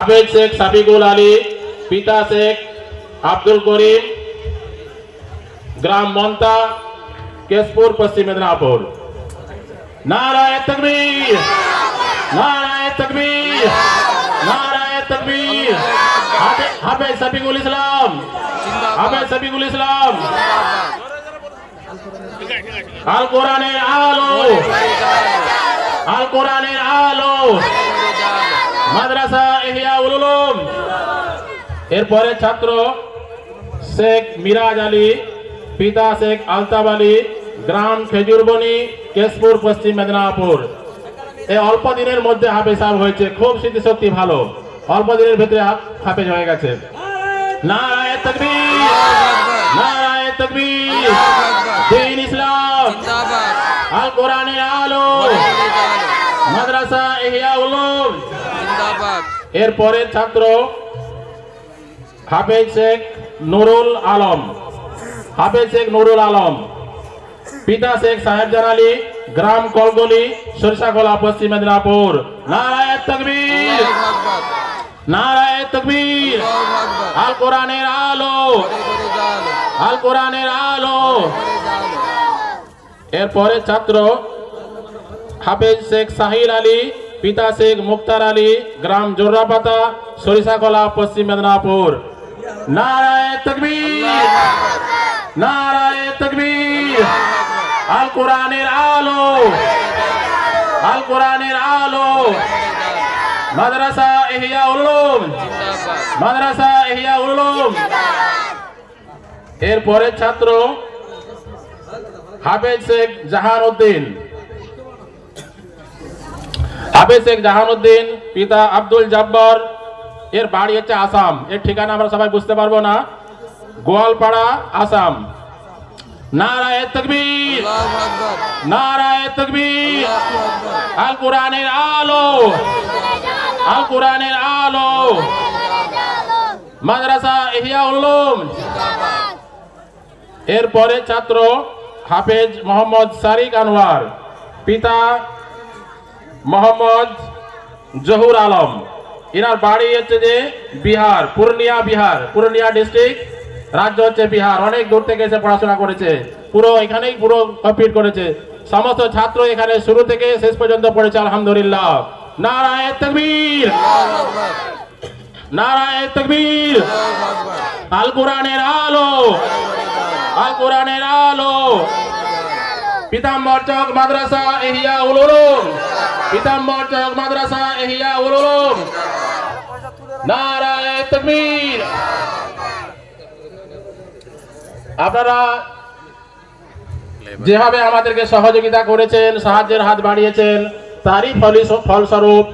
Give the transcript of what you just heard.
হাফেজ শেখ সাবিকুল আলী পিতা শেখ আব্দুল করিম গ্রাম মন্তা কেশপুর পশ্চিম মেদিনীপুর নারায় তকবীর নারায় তকবীর নারায় তকবীর হাফে- হাফেজ সাবিকুল ইসলাম হাফেজ সাবিকুল ইসলাম আল কোরআনের আলো আল কোরআনের আলো মাদ্রাসা ইহিয়া উলুলুম এরপরে ছাত্র শেখ মিরাজ আলী পিতা শেখ আলতাব আলী গ্রাম খেজুরবনি কেশপুর পশ্চিম মেদিনীপুর। এই অল্প দিনের মধ্যে হাফেজ সাহেব হয়েছে। খুব স্মৃতিশক্তি ভালো। অল্প দিনের ভেতরে হা- হাফেজ হয়ে গেছে। নারায় তকবীর। নারায় তকবীর। উলুম। এরপরে ছাত্র হাফেজ শেখ নুরুল আলম। হাফেজ শেখ নুরুল আলম। পিতা শেখ সাহেবজান আলী গ্রাম কলগলি সরিষাখোলা পশ্চিম মেদিনীপুর। নারায় তকবীর। নারায় তকবীর। আল কোরআনের আলো। আল কোরআনের আলো। এরপরে ছাত্র হাফেজ শেখ সাহিল আলী পিতা শেখ মুক্তার আলী, গ্রাম জোররাপাতা সরিষাকলা পশ্চিম মেদিনীপুর। নারায় তকবীর নারায় তকবীর। আল কোরআনের আলো, আল কোরআনের আলো। মাদ্রাসা ইহিয়া উলুম, মাদ্রাসা ইহিয়া উলুম। এরপরে ছাত্র হাফেজ শেখ জাহান উদ্দিন শেখ জাহানুদ্দিন, পিতা আব্দুল জব্বর। এর বাড়ি হচ্ছে আসাম। এর ঠিকানা আমরা সবাই বুঝতে পারব না। গোয়ালপাড়া, আসাম। মাদ্রাসা উল্লুম এরপরে ছাত্র হাফেজ মোহাম্মদ সারিক আনোয়ার। পিতা মোহাম্মদ জহুর আলম। এনার বাড়ি হচ্ছে যে বিহার, পূর্ণিয়া বিহার, পূর্ণিয়া ডিস্ট্রিক্ট। রাজ্য হচ্ছে বিহার। অনেক দূর থেকে এসে পড়াশোনা করেছে। পুরো এখানেই পুরো কমপ্লিট করেছে। সমস্ত ছাত্র এখানে শুরু থেকে শেষ পর্যন্ত পড়েছে, আলহামদুলিল্লাহ। নারায় তকবীর! নারায় তকবীর! আল কোরআনের আলো! আল কোরআনের আলো! পিতাম্বর চক মাদ্রাসা এহিয়া উলুলুম পিতাম্বর চক মাদ্রাসা এহিয়া উলুম নারায় তকবীর। আপনারা যেভাবে আমাদেরকে সহযোগিতা করেছেন, সাহায্যের হাত বাড়িয়েছেন, তারই ফলস্বরূপ